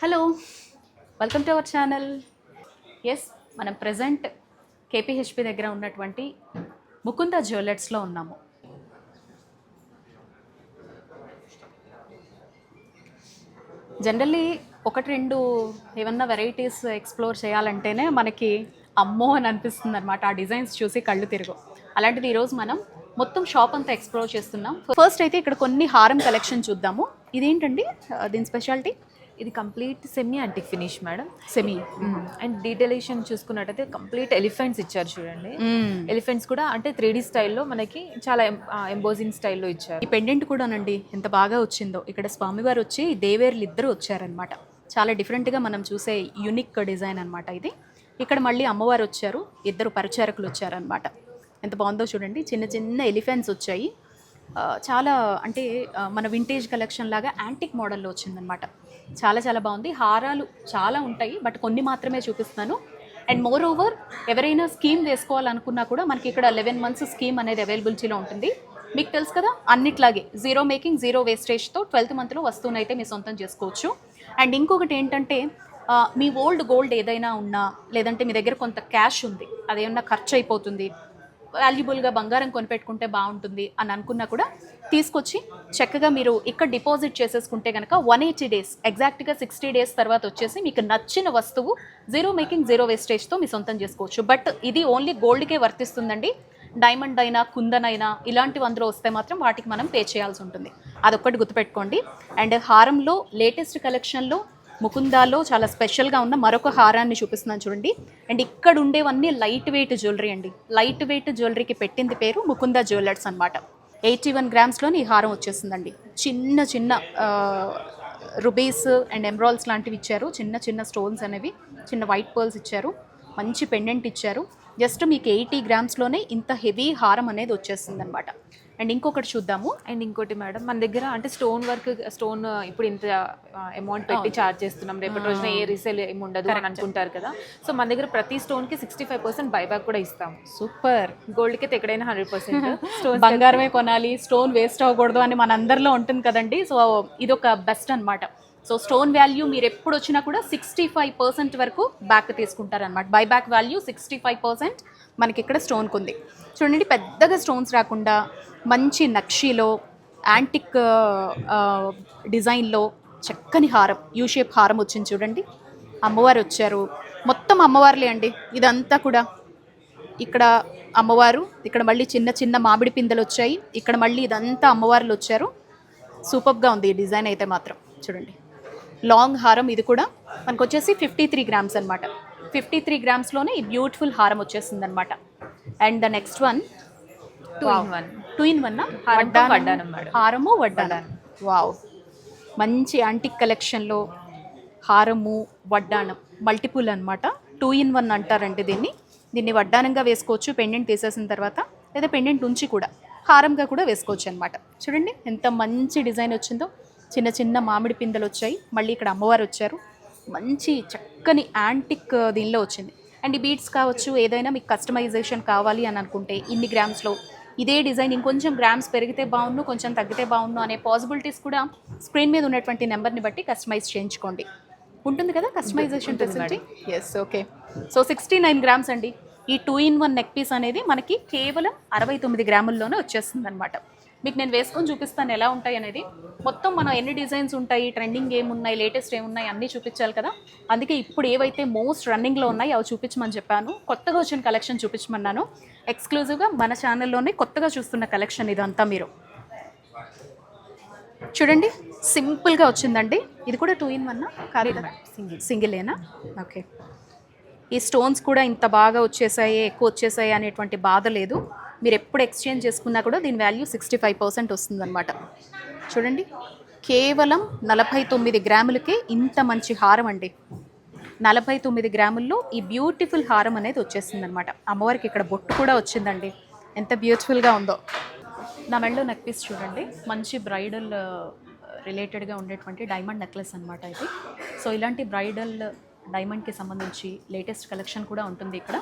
Hello welcome to our channel yes మనం present KPHB దగ్గర ఉన్నటువంటి ముకుంద జ్యువెలర్స్లో ఉన్నాము. జనరల్లీ ఒకటి రెండు ఏమన్నా వెరైటీస్ ఎక్స్ప్లోర్ చేయాలంటేనే మనకి అమ్మో అని అనిపిస్తుంది అనమాట ఆ డిజైన్స్ చూసి కళ్ళు తిరుగు. అలాంటిది ఈరోజు మనం మొత్తం షాప్ అంతా ఎక్స్ప్లోర్ చేస్తున్నాం. ఫస్ట్ అయితే ఇక్కడ కొన్ని హారం కలెక్షన్ చూద్దాము. ఇదేంటండి? దీని స్పెషాలిటీ ఇది complete semi antique finish madam semi and డీటెయిలేషన్ చూసుకున్నట్టయితే కంప్లీట్ ఎలిఫెంట్స్ ఇచ్చారు చూడండి. ఎలిఫెంట్స్ కూడా అంటే త్రీ డి స్టైల్లో మనకి చాలా ఎంబోజింగ్ స్టైల్లో ఇచ్చారు. ఈ పెండెంట్ కూడానండి ఎంత బాగా వచ్చిందో. ఇక్కడ స్వామివారు వచ్చి దేవేర్లు ఇద్దరు వచ్చారనమాట చాలా డిఫరెంట్గా మనం చూసే యునిక్ డిజైన్ అనమాట ఇది. ఇక్కడ మళ్ళీ అమ్మవారు వచ్చారు ఇద్దరు పరిచారకులు వచ్చారనమాట ఎంత బాగుందో చూడండి చిన్న చిన్న ఎలిఫెంట్స్ వచ్చాయి. చాలా అంటే మన వింటేజ్ కలెక్షన్ లాగా యాంటిక్ మోడల్లో వచ్చిందనమాట చాలా చాలా బాగుంది. హారాలు చాలా ఉంటాయి బట్ కొన్ని మాత్రమే చూపిస్తాను. అండ్ మోర్ ఓవర్ ఎవరైనా స్కీమ్ వేసుకోవాలనుకున్నా కూడా మనకి ఇక్కడ లెవెన్ మంత్స్ స్కీమ్ అనేది అవైలబిలిటీలో ఉంటుంది. మీకు తెలుసు కదా అన్నిట్లాగే జీరో మేకింగ్ జీరో వేస్టేజ్తో ట్వెల్త్ మంత్లో వస్తువునైతే మీ సొంతం చేసుకోవచ్చు. అండ్ ఇంకొకటి ఏంటంటే మీ ఓల్డ్ గోల్డ్ ఏదైనా ఉన్నా లేదంటే మీ దగ్గర కొంత క్యాష్ ఉంది అదేమన్నా ఖర్చు అయిపోతుంది వాల్యుబుల్గా బంగారం కొనిపెట్టుకుంటే బాగుంటుంది అని అనుకున్నా కూడా తీసుకొచ్చి చక్కగా మీరు ఇక్కడ డిపాజిట్ చేసేసుకుంటే కనుక వన్ ఎయిటీ డేస్ ఎగ్జాక్ట్గా సిక్స్టీ డేస్ తర్వాత వచ్చేసి మీకు నచ్చిన వస్తువు జీరో మేకింగ్ జీరో వేస్టేజ్తో మీ సొంతం చేసుకోవచ్చు. బట్ ఇది ఓన్లీ గోల్డ్కే వర్తిస్తుందండి. డైమండ్ అయినా కుందన్ అయినా ఇలాంటివి అందులో వస్తే మాత్రం వాటికి మనం పే చేయాల్సి ఉంటుంది. అదొక్కటి గుర్తుపెట్టుకోండి. అండ్ హారంలో లేటెస్ట్ కలెక్షన్లో ముకుందాలో చాలా స్పెషల్గా ఉన్న మరొక హారాన్ని చూపిస్తున్నాను చూడండి. అండ్ ఇక్కడ ఉండేవన్నీ లైట్ వెయిట్ జ్యువెలరీ అండి. లైట్ వెయిట్ జ్యువెలరీకి పెట్టింది పేరు ముకుంద జ్యువెలర్స్ అనమాట ఎయిటీ వన్ గ్రామ్స్లోని ఈ హారం వచ్చేసిందండి. చిన్న చిన్న రుబీస్ అండ్ ఎమ్రాల్స్ లాంటివి ఇచ్చారు. చిన్న చిన్న స్టోన్స్ అనేవి చిన్న వైట్ పర్ల్స్ ఇచ్చారు. మంచి పెండెంట్ ఇచ్చారు. జస్ట్ మీకు ఎయిటీ గ్రామ్స్లోనే ఇంత హెవీ హారం అనేది వచ్చేస్తుంది అనమాట అండ్ ఇంకొకటి చూద్దాము. అండ్ ఇంకోటి మేడం మన దగ్గర అంటే స్టోన్ వర్క్ స్టోన్ ఇప్పుడు ఇంత అమౌంట్ పెట్టి చార్జ్ చేస్తున్నాం. రేపటి రోజున ఏ రీసేల్ ఏమి ఉండదు అని అనుకుంటారు కదా. సో మన దగ్గర ప్రతి స్టోన్కి సిక్స్టీ ఫైవ్ పర్సెంట్ బైబ్యాక్ కూడా ఇస్తాం సూపర్. గోల్డ్కి ఎక్కడైనా హండ్రెడ్ పర్సెంట్ స్టోన్ బంగారమే కొనాలి స్టోన్ వేస్ట్ అవ్వకూడదు అని మన అందరిలో ఉంటుంది కదండి. సో ఇది ఒక బెస్ట్ అనమాట సో స్టోన్ వాల్యూ మీరు ఎప్పుడు వచ్చినా కూడా సిక్స్టీ ఫైవ్ పర్సెంట్ వరకు back తీసుకుంటారనమాట buy back value sixty five percent మనకి ఇక్కడ స్టోన్కి ఉంది చూడండి పెద్దగా స్టోన్స్ రాకుండా మంచి నక్షీలో యాంటిక్ డిజైన్లో చక్కని హారం యూ షేప్ హారం వచ్చింది చూడండి. అమ్మవారు వచ్చారు. మొత్తం అమ్మవార్లే అండి. ఇదంతా కూడా ఇక్కడ అమ్మవారు ఇక్కడ మళ్ళీ చిన్న చిన్న మామిడి పిందెలు వచ్చాయి. ఇక్కడ మళ్ళీ ఇదంతా అమ్మవార్లు వచ్చారు. సూపర్గా ఉంది ఈ డిజైన్ అయితే మాత్రం. చూడండి. లాంగ్ హారం ఇది కూడా. మనకు వచ్చేసి ఫిఫ్టీ త్రీ గ్రామ్స్ అనమాట ఫిఫ్టీ త్రీ గ్రామ్స్లోనే ఈ బ్యూటిఫుల్ హారం వచ్చేసింది అనమాట and the next one two in one two in one. హారము వడ్డానం. వావ్ మంచి యాంటిక్ కలెక్షన్లో హారము వడ్డానం మల్టిపుల్ అన్నమాట. టూ ఇన్ వన్ అంటారండి దీన్ని. దీన్ని వడ్డానంగా వేసుకోవచ్చు పెండెంట్ తీసేసిన తర్వాత లేదా పెండెంట్ ఉంచి కూడా హారంగా కూడా వేసుకోవచ్చు అనమాట చూడండి ఎంత మంచి డిజైన్ వచ్చిందో. చిన్న చిన్న మామిడి పిందెలు వచ్చాయి. మళ్ళీ ఇక్కడ అమ్మవారు వచ్చారు. మంచి చక్కని యాంటిక్ దీనిలో వచ్చింది. అండ్ ఈ బీడ్స్ కావచ్చు ఏదైనా మీకు కస్టమైజేషన్ కావాలి అని అనుకుంటే ఇన్ని గ్రామ్స్లో ఇదే డిజైన్ ఇంకొంచెం గ్రామ్స్ పెరిగితే బాగుండు కొంచెం తగ్గితే బాగుండు అనే పాసిబిలిటీస్ కూడా స్క్రీన్ మీద ఉన్నటువంటి నెంబర్ని బట్టి కస్టమైజ్ చేయించుకోండి. ఉంటుంది కదా customisation facility yes okay so sixty nine grams అండి. ఈ two in one neck piece అనేది మనకి కేవలం అరవై తొమ్మిది గ్రాముల్లోనే వచ్చేస్తుంది అనమాట మీకు నేను వేసుకొని చూపిస్తాను ఎలా ఉంటాయి అనేది. మొత్తం మనం ఎన్ని డిజైన్స్ ఉంటాయి ట్రెండింగ్ ఏమున్నాయి లేటెస్ట్ ఏమున్నాయి అన్నీ చూపించాలి కదా. అందుకే ఇప్పుడు ఏవైతే మోస్ట్ రన్నింగ్లో ఉన్నాయి అవి చూపించమని చెప్పాను. కొత్తగా వచ్చిన కలెక్షన్ చూపించమన్నాను. ఎక్స్క్లూజివ్గా మన ఛానల్లోనే కొత్తగా చూస్తున్న కలెక్షన్ ఇదంతా మీరు. చూడండి సింపుల్గా వచ్చిందండి. ఇది కూడా టూ ఇన్ వన్ కాదు సింగిల్ సింగిలేనా ఓకే ఈ స్టోన్స్ కూడా ఇంత బాగా వచ్చేసాయి ఎక్కువ వచ్చేసాయి అనేటువంటి బాధ లేదు. మీరు ఎప్పుడు ఎక్స్చేంజ్ చేసుకున్నా కూడా దీని వాల్యూ సిక్స్టీ ఫైవ్ పర్సెంట్ వస్తుందన్నమాట. చూడండి కేవలం నలభై తొమ్మిది గ్రాములకే ఇంత మంచి హారం అండి. నలభై తొమ్మిది గ్రాముల్లో ఈ బ్యూటిఫుల్ హారం అనేది వచ్చేసిందనమాట అమ్మవారికి ఇక్కడ బొట్టు కూడా వచ్చిందండి. ఎంత బ్యూటిఫుల్గా ఉందో. నా మెడలో నెక్ పీస్ చూడండి. మంచి బ్రైడల్ రిలేటెడ్గా uh, ఉండేటువంటి డైమండ్ నెక్లెస్ అనమాట ఇది. సో ఇలాంటి బ్రైడల్ డైమండ్కి సంబంధించి లేటెస్ట్ కలెక్షన్ కూడా ఉంటుంది ఇక్కడ.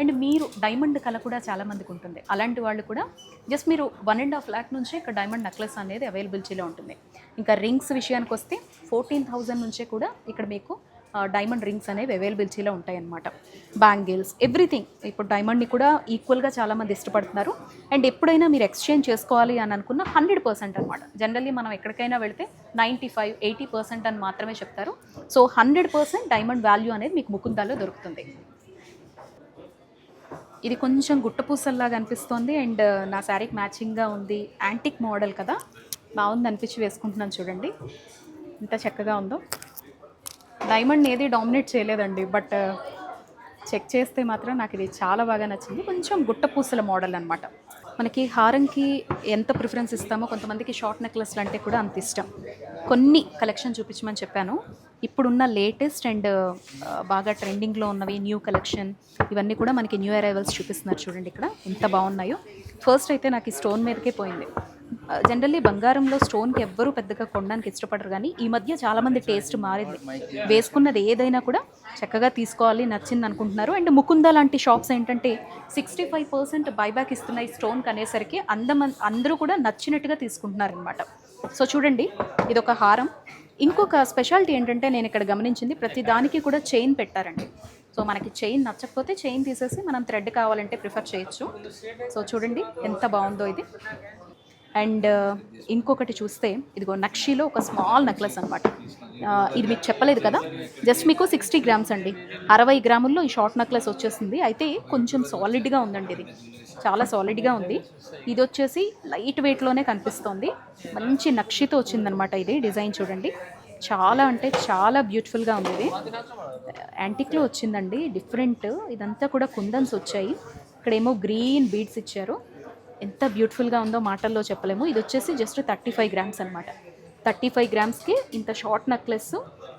అండ్ మీరు డైమండ్ కళ కూడా చాలామందికి ఉంటుంది. అలాంటి వాళ్ళు కూడా జస్ట్ మీరు వన్ అండ్ హాఫ్ ల్యాక్ నుంచే ఇక్కడ డైమండ్ నెక్లెస్ అనేది అవైలబిలిటీలో ఉంటుంది. ఇంకా రింగ్స్ విషయానికి వస్తే ఫోర్టీన్ థౌజండ్ నుంచే కూడా ఇక్కడ మీకు డైమండ్ రింగ్స్ అనేవి అవైలబిలిటీలో ఉంటాయన్నమాట. Bangles everything. ఇప్పుడు డైమండ్ని కూడా ఈక్వల్గా చాలామంది ఇష్టపడుతున్నారు. అండ్ ఎప్పుడైనా మీరు ఎక్స్చేంజ్ చేసుకోవాలి అని అనుకున్న హండ్రెడ్ పర్సెంట్ అనమాట జనరల్లీ మనం ఎక్కడికైనా వెళ్తే నైంటీ ఫైవ్ ఎయిటీ పర్సెంట్ అని మాత్రమే చెప్తారు. So hundred percent diamond value అనేది మీకు ముకుందాలో దొరుకుతుంది. ఇది కొంచెం గుట్టపూసల్లాగా అనిపిస్తోంది. అండ్ uh, నా శారీకి మ్యాచింగ్గా ఉంది. యాంటిక్ మోడల్ కదా? బాగుంది అనిపించి వేసుకుంటున్నాను చూడండి. ఎంత చక్కగా ఉందో. డైమండ్ ఏది డామినేట్ చేయలేదండి. బట్ uh, చెక్ చేస్తే మాత్రం నాకు ఇది చాలా బాగా నచ్చింది. కొంచెం గుట్టపూసల మోడల్ అనమాట మనకి హారంకి ఎంత ప్రిఫరెన్స్ ఇస్తామో కొంతమందికి షార్ట్ నెక్లెస్లు అంటే కూడా అంత ఇష్టం. కొన్ని కలెక్షన్ చూపించమని చెప్పాను. ఇప్పుడున్న లేటెస్ట్ అండ్ బాగా ట్రెండింగ్లో ఉన్నవి న్యూ కలెక్షన్ ఇవన్నీ కూడా మనకి న్యూ అరైవల్స్ చూపిస్తున్నారు చూడండి ఇక్కడ. ఎంత బాగున్నాయో. ఫస్ట్ అయితే నాకు ఈ స్టోన్ మీదకే పోయింది. జనరల్లీ బంగారంలో స్టోన్కి ఎవ్వరూ పెద్దగా కొనడానికి ఇష్టపడరు కానీ ఈ మధ్య చాలామంది టేస్ట్ మారింది. వేసుకున్నది ఏదైనా కూడా చక్కగా తీసుకోవాలి నచ్చింది అనుకుంటున్నారు. అండ్ ముకుంద లాంటి షాప్స్ ఏంటంటే సిక్స్టీ ఫైవ్ పర్సెంట్ బైబ్యాక్ ఇస్తున్నాయి స్టోన్కి అనేసరికి అందమ అందరూ కూడా నచ్చినట్టుగా తీసుకుంటున్నారు అనమాట సో చూడండి ఇది ఒక హారం. ఇంకొక స్పెషాలిటీ ఏంటంటే నేను ఇక్కడ గమనించింది ప్రతి దానికి కూడా చైన్ పెట్టారండి. సో మనకి చైన్ నచ్చకపోతే చైన్ తీసేసి మనం థ్రెడ్ కావాలంటే ప్రిఫర్ చేయొచ్చు. సో చూడండి ఎంత బాగుందో ఇది. అండ్ uh, ఇంకొకటి చూస్తే ఇదిగో నక్షిలో ఒక స్మాల్ నెక్లెస్ అనమాట ఇది మీకు చెప్పలేదు కదా? జస్ట్ మీకు సిక్స్టీ గ్రామ్స్ అండి. అరవై గ్రాముల్లో ఈ షార్ట్ నెక్లెస్ వచ్చేసింది. అయితే కొంచెం సాలిడ్గా ఉందండి ఇది. చాలా సాలిడ్గా ఉంది. ఇది వచ్చేసి లైట్ వెయిట్లోనే కనిపిస్తోంది. మంచి నక్షితో వచ్చిందనమాట ఇది డిజైన్ చూడండి. చాలా అంటే చాలా బ్యూటిఫుల్గా ఉంది ఇది. యాంటిక్లో వచ్చిందండి. డిఫరెంట్ ఇదంతా కూడా కుందన్స్ వచ్చాయి. ఇక్కడేమో గ్రీన్ బీడ్స్ ఇచ్చారు. ఎంత బ్యూటిఫుల్గా ఉందో మాటల్లో చెప్పలేము. ఇది వచ్చేసి జస్ట్ థర్టీ ఫైవ్ గ్రామ్స్ అనమాట థర్టీ ఫైవ్ గ్రామ్స్కి ఇంత షార్ట్ నెక్లెస్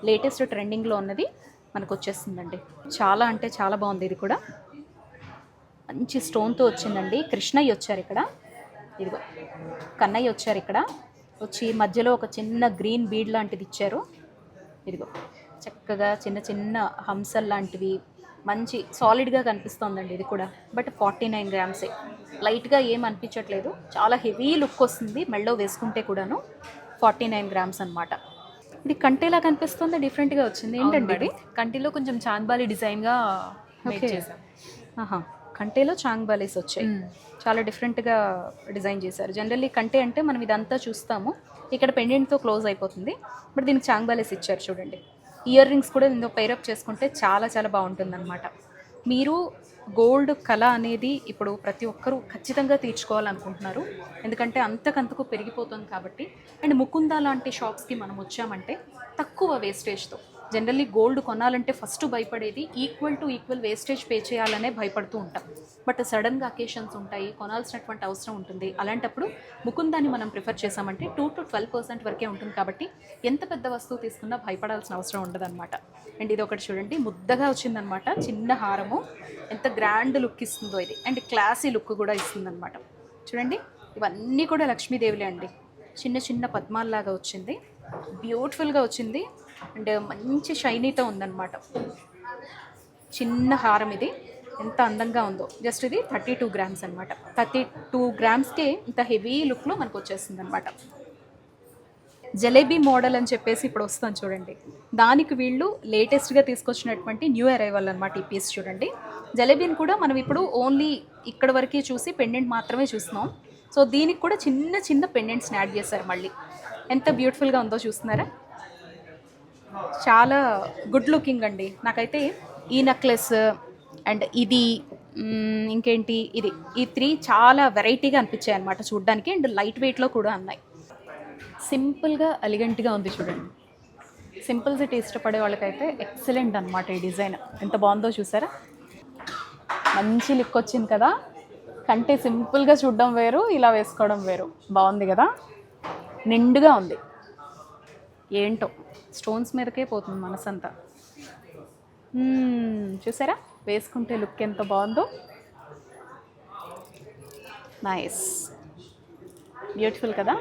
లేటెస్ట్ ట్రెండింగ్లో ఉన్నది మనకు వచ్చేస్తుందండి. చాలా అంటే చాలా బాగుంది ఇది కూడా. మంచి స్టోన్తో వచ్చిందండి. కృష్ణయ్య వచ్చారు ఇక్కడ. ఇదిగో కన్నయ్య వచ్చారు ఇక్కడ. వచ్చి మధ్యలో ఒక చిన్న గ్రీన్ బీడ్ లాంటిది ఇచ్చారు. ఇదిగో చక్కగా చిన్న చిన్న హంసల్ లాంటివి మంచి సాలిడ్గా కనిపిస్తోందండి ఇది కూడా. బట్ ఫార్టీ నైన్ గ్రామ్సే లైట్గా ఏం అనిపించట్లేదు. చాలా హెవీ లుక్ వస్తుంది మెళ్ళో వేసుకుంటే కూడాను. ఫార్టీ నైన్ గ్రామ్స్ అనమాట ఇది కంటేలా కనిపిస్తుంది డిఫరెంట్గా వచ్చింది. ఏంటండి ఇది? కంటిలో కొంచెం చాంద్బాలి డిజైన్గా మేక్ Okay. చేశాం. ఆహా. కంటేలో చాంగ్ బాలీస్ వచ్చాయి. చాలా డిఫరెంట్గా డిజైన్ చేశారు. జనరల్లీ కంటే అంటే మనం ఇదంతా చూస్తాము. ఇక్కడ పెండెంట్తో క్లోజ్ అయిపోతుంది. బట్ దీనికి చాంగ్ బాలీస్ ఇచ్చారు చూడండి. ఇయర్ రింగ్స్ కూడా దీంతో పైరప్ చేసుకుంటే చాలా చాలా బాగుంటుంది మీరు గోల్డ్ కళ అనేది ఇప్పుడు ప్రతి ఒక్కరూ ఖచ్చితంగా తీర్చుకోవాలనుకుంటున్నారు. ఎందుకంటే అంతకంతకు పెరిగిపోతుంది కాబట్టి. అండ్ ముకుందా లాంటి షాప్స్కి మనం వచ్చామంటే తక్కువ వేస్టేజ్తో జనరల్లీ గోల్డ్ కొనాలంటే ఫస్ట్ భయపడేది equal to equal wastage pay చేయాలనే భయపడుతూ ఉంటాం. బట్ సడన్గా అకేషన్స్ ఉంటాయి కొనాల్సినటువంటి అవసరం ఉంటుంది. అలాంటప్పుడు ముకుందాన్ని మనం ప్రిఫర్ చేసామంటే టూ టు ట్వెల్వ్ పర్సెంట్ వరకే ఉంటుంది కాబట్టి ఎంత పెద్ద వస్తువు తీసుకున్నా భయపడాల్సిన అవసరం ఉండదన్నమాట. అండ్ ఇది ఒకటి చూడండి ముద్దగా వచ్చిందనమాట చిన్న హారము. ఎంత గ్రాండ్ లుక్ ఇస్తుందో ఇది. అండ్ క్లాసీ లుక్ కూడా ఇస్తుందన్నమాట. చూడండి ఇవన్నీ కూడా లక్ష్మీదేవిలే అండి. చిన్న చిన్న పద్మాల్లాగా వచ్చింది. బ్యూటిఫుల్గా వచ్చింది. అండ్ మంచి షైనీతో ఉందన్నమాట. చిన్న హారం ఇది. ఎంత అందంగా ఉందో. జస్ట్ ఇది థర్టీ టూ గ్రామ్స్ అనమాట థర్టీ టూ గ్రామ్స్కే ఇంత హెవీ లుక్లో మనకు వచ్చేస్తుంది అనమాట జలేబీ మోడల్ అని చెప్పేసి ఇప్పుడు వస్తాను చూడండి. దానికి వీళ్ళు లేటెస్ట్గా తీసుకొచ్చినటువంటి న్యూ అరైవల్ అనమాట ఈ పీస్ చూడండి. జలేబీని కూడా మనం ఇప్పుడు ఓన్లీ ఇక్కడ వరకే చూసి పెండెంట్ మాత్రమే చూస్తున్నాం. సో దీనికి కూడా చిన్న చిన్న పెండెంట్స్ని యాడ్ చేశారు మళ్ళీ. ఎంత బ్యూటిఫుల్గా ఉందో చూస్తున్నారా? చాలా గుడ్ లుకింగ్ అండి. నాకైతే ఈ నెక్లెస్ అండ్ ఇది ఇంకేంటి ఇది ఈ త్రీ చాలా వెరైటీగా అనిపించాయి అనమాట చూడడానికి అండ్ లైట్ వెయిట్లో కూడా ఉన్నాయి. సింపుల్గా ఎలిగెంట్గా ఉంది చూడండి. సింపుల్ సిటీ ఇష్టపడే వాళ్ళకైతే ఎక్సలెంట్ అనమాట ఈ డిజైన్ ఎంత బాగుందో చూసారా? మంచి లుక్ వచ్చింది కదా? కంటే సింపుల్గా చూడడం వేరు ఇలా వేసుకోవడం వేరు. బాగుంది కదా? నిండుగా ఉంది. ఏంటో. స్టోన్స్ మీదకే పోతుంది మనసంతా. చూసారా? వేసుకుంటే లుక్ ఎంత బాగుందో. నైస్. బ్యూటిఫుల్ కదా?